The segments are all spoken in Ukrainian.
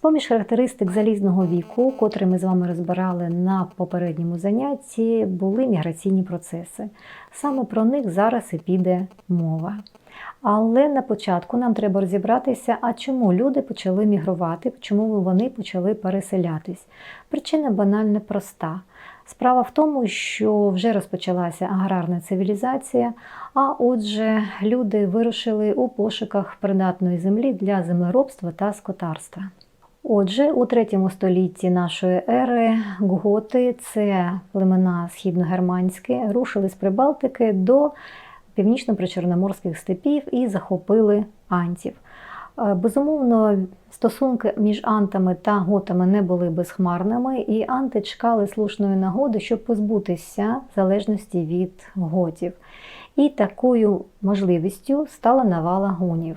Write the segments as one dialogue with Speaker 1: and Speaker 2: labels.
Speaker 1: З-поміж характеристик залізного віку, котрі ми з вами розбирали на попередньому занятті, були міграційні процеси. Саме про них зараз і піде мова. Але на початку нам треба розібратися, а чому люди почали мігрувати, чому вони почали переселятись. Причина банальна проста. Справа в тому, що вже розпочалася аграрна цивілізація, а отже, люди вирушили у пошуках придатної землі для землеробства та скотарства. Отже, у третьому столітті нашої ери готи, це племена східногерманські, рушили з Прибалтики до північно-причорноморських степів і захопили антів. Е, Безумовно, стосунки між антами та готами не були безхмарними, і анти чекали слушної нагоди, щоб позбутися залежності від готів. І такою можливістю стала навала гунів.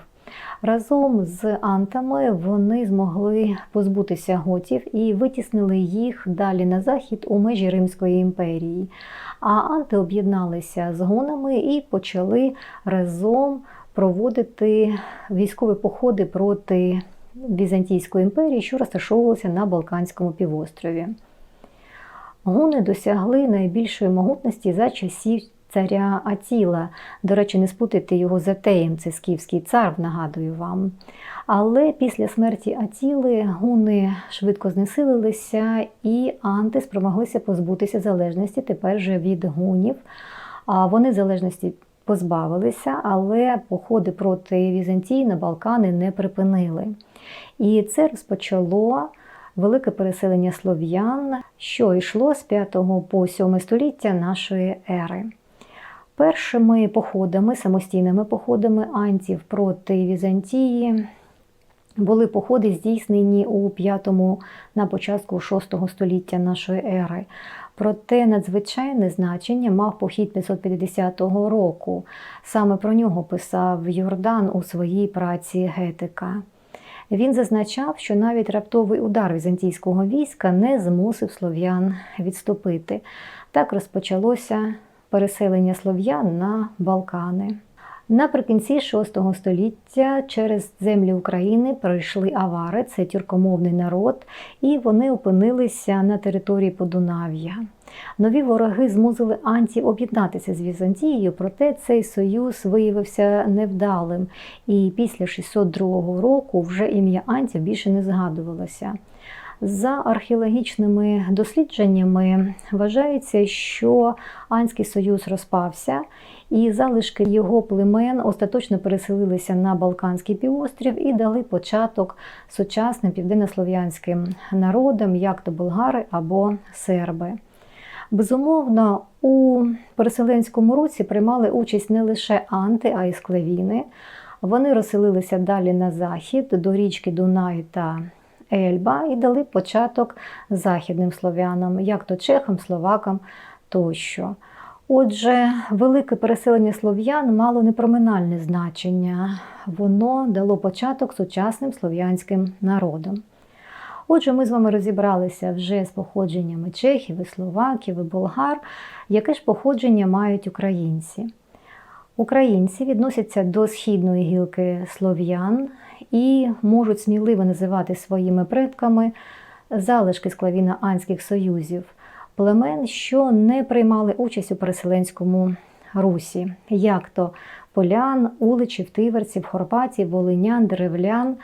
Speaker 1: Разом з антами вони змогли позбутися готів і витіснили їх далі на захід у межі Римської імперії. А анти об'єдналися з гунами і почали разом проводити військові походи проти Візантійської імперії, що розташовувалася на Балканському півострові. Гуни досягли найбільшої могутності за часів царя Атіла. До речі, не спутайте його з Атеєм, це скіфський цар, нагадую вам. Але після смерті Атіли гуни швидко знесилилися, і анти спромоглися позбутися залежності тепер же від гунів. А Вони залежності позбавилися, але походи проти Візантії на Балкани не припинили. І це розпочало велике переселення слов'ян, що йшло з 5 по 7 століття нашої ери. Першими походами, самостійними походами антів проти Візантії були походи здійснені у 5 на початку 6 століття нашої ери. Проте надзвичайне значення мав похід 550 року. Саме про нього писав Йордан у своїй праці Гетика. Він зазначав, що навіть раптовий удар візантійського війська не змусив слов'ян відступити. Так розпочалося переселення слов'ян на Балкани. Наприкінці VI століття через землі України пройшли авари, це тюркомовний народ, і вони опинилися на території Подунав'я. Нові вороги змусили антів об'єднатися з Візантією, проте цей союз виявився невдалим, і після 602 року вже ім'я антів більше не згадувалося. За археологічними дослідженнями вважається, що Анський союз розпався, і залишки його племен остаточно переселилися на Балканський півострів і дали початок сучасним південнослов'янським народам, як то болгари або серби. Безумовно, у переселенському році приймали участь не лише анти, а й склевіни. Вони розселилися далі на захід до річки Дунай та Ельба і дали початок західним слов'янам, як то чехам, словакам тощо. Отже, велике переселення слов'ян мало непроминальне значення. Воно дало початок сучасним слов'янським народам. Отже, ми з вами розібралися вже з походженнями чехів, і словаків, і болгар, яке ж походження мають українці. Українці відносяться до східної гілки слов'ян і можуть сміливо називати своїми предками залишки склавіно-анських союзів, племен, що не приймали участь у переселенському русі, як то полян, уличів, тиверців, хорватів, волинян, деревлян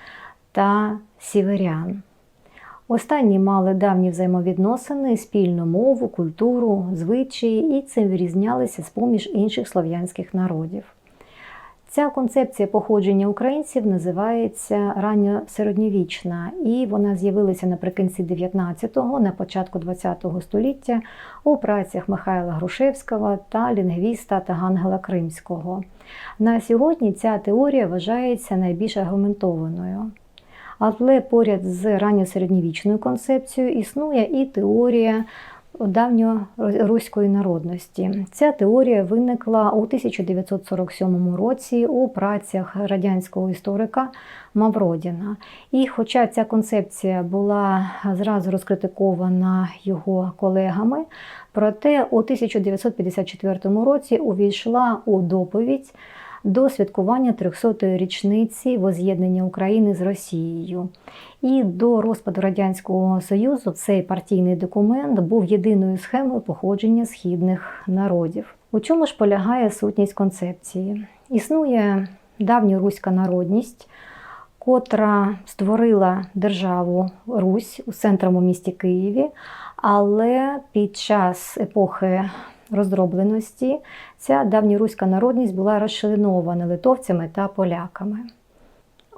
Speaker 1: та сіверян. Останні мали давні взаємовідносини, спільну мову, культуру, звичаї і цим вирізнялися з поміж інших слов'янських народів. Ця концепція походження українців називається ранньосередньовічна, і вона з'явилася наприкінці 19-го, на початку 20-го століття у працях Михайла Грушевського та лінгвіста Тагангела Кримського. На сьогодні ця теорія вважається найбільш аргументованою. Але поряд з ранньосередньовічною концепцією існує і теорія давньоруської народності. Ця теорія виникла у 1947 році у працях радянського історика Мавродіна. І хоча ця концепція була зразу розкритикована його колегами, проте у 1954 році увійшла у доповідь до святкування 300-ї річниці воз'єднання України з Росією. І до розпаду Радянського Союзу цей партійний документ був єдиною схемою походження східних народів. У чому ж полягає сутність концепції? Існує давньоруська народність, котра створила державу Русь у центрому місті Києві, але під час епохи роздробленості ця давньоруська народність була розчленована литовцями та поляками.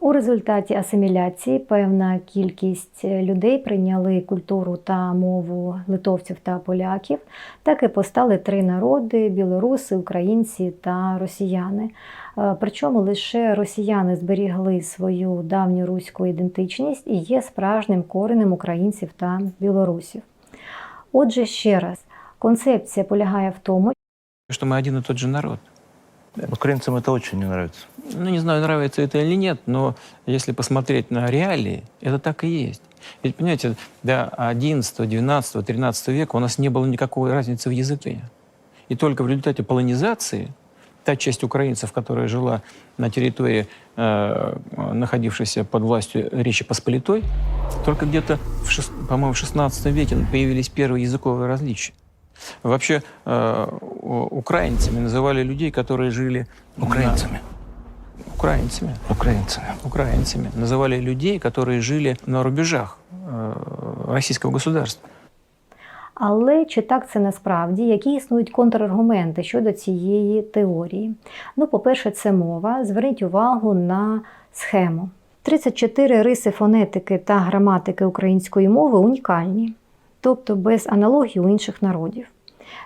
Speaker 1: У результаті асиміляції певна кількість людей прийняли культуру та мову литовців та поляків. Так і постали три народи: білоруси, українці та росіяни. Е, Причому лише росіяни зберігли свою давню руську ідентичність і є справжнім коренем українців та білорусів. Отже, ще раз, концепція полягає в тому,
Speaker 2: что мы один и тот же народ.
Speaker 3: Украинцам это очень не нравится.
Speaker 2: Ну, не знаю, нравится это или нет, но если посмотреть на реалии, это так и есть. Ведь, понимаете, до 11, 12, 13 века у нас не было никакой разницы в языке. И только в результате полонизации та часть украинцев, которая жила на территории, э, находившейся под властью Речи Посполитой, только где-то, в по-моему, в 16 веке появились первые языковые различия. Вообще э, у- украинцами называли людей, которые жили на-
Speaker 3: Украинцами.
Speaker 2: украинцами,
Speaker 3: Украинцами.
Speaker 2: украинцами называли людей, которые жили на рубежах э, российского государства.
Speaker 1: Але чи так це насправді? Які існують контраргументи щодо цієї теорії? Ну, по-перше, це мова. Зверніть увагу на схему. 34 риси фонетики та граматики української мови унікальні, тобто без аналогії у інших народів.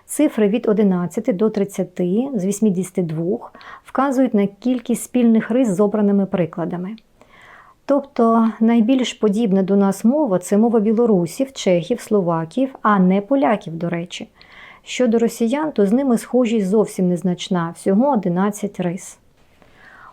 Speaker 1: Цифри від 11 до 30 з 82 вказують на кількість спільних рис з обраними прикладами. Тобто найбільш подібна до нас мова це мова білорусів, чехів, словаків, а не поляків, до речі. Щодо росіян, то з ними схожість зовсім незначна, всього 11 рис.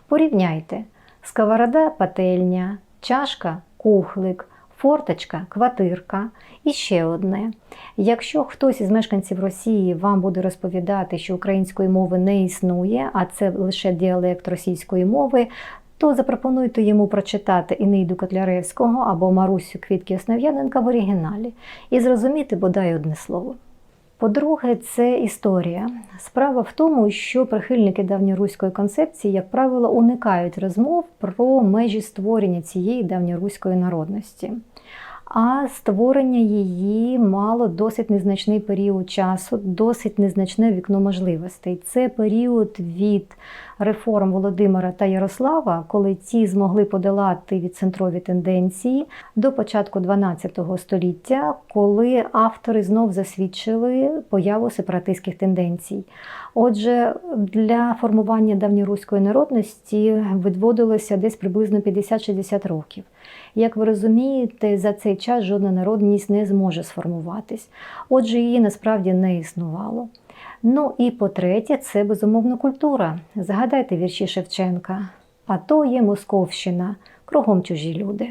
Speaker 1: Порівняйте: сковорода пательня, чашка кухлик, форточка квартирка і ще одне. Якщо хтось із мешканців Росії вам буде розповідати, що української мови не існує, а це лише діалект російської мови, то запропонуйте йому прочитати Інейду Котляревського або Марусю Квітки Основ'яненка в оригіналі і зрозуміти бодай одне слово. По-друге, це історія. Справа в тому, що прихильники давньоруської концепції, як правило, уникають розмов про межі створення цієї давньоруської народності. А створення її мало досить незначний період часу, досить незначне вікно можливостей. Це період від реформ Володимира та Ярослава, коли ті змогли подолати відцентрові тенденції, до початку 12 століття, коли автори знов засвідчили появу сепаратистських тенденцій. Отже, для формування давньоруської народності відводилося десь приблизно 50-60 років. Як ви розумієте, за цей час жодна народність не зможе сформуватись. Отже, її насправді не існувало. Ну і по-третє, це безумовно культура. Згадайте вірші Шевченка. А то є Московщина, кругом чужі люди.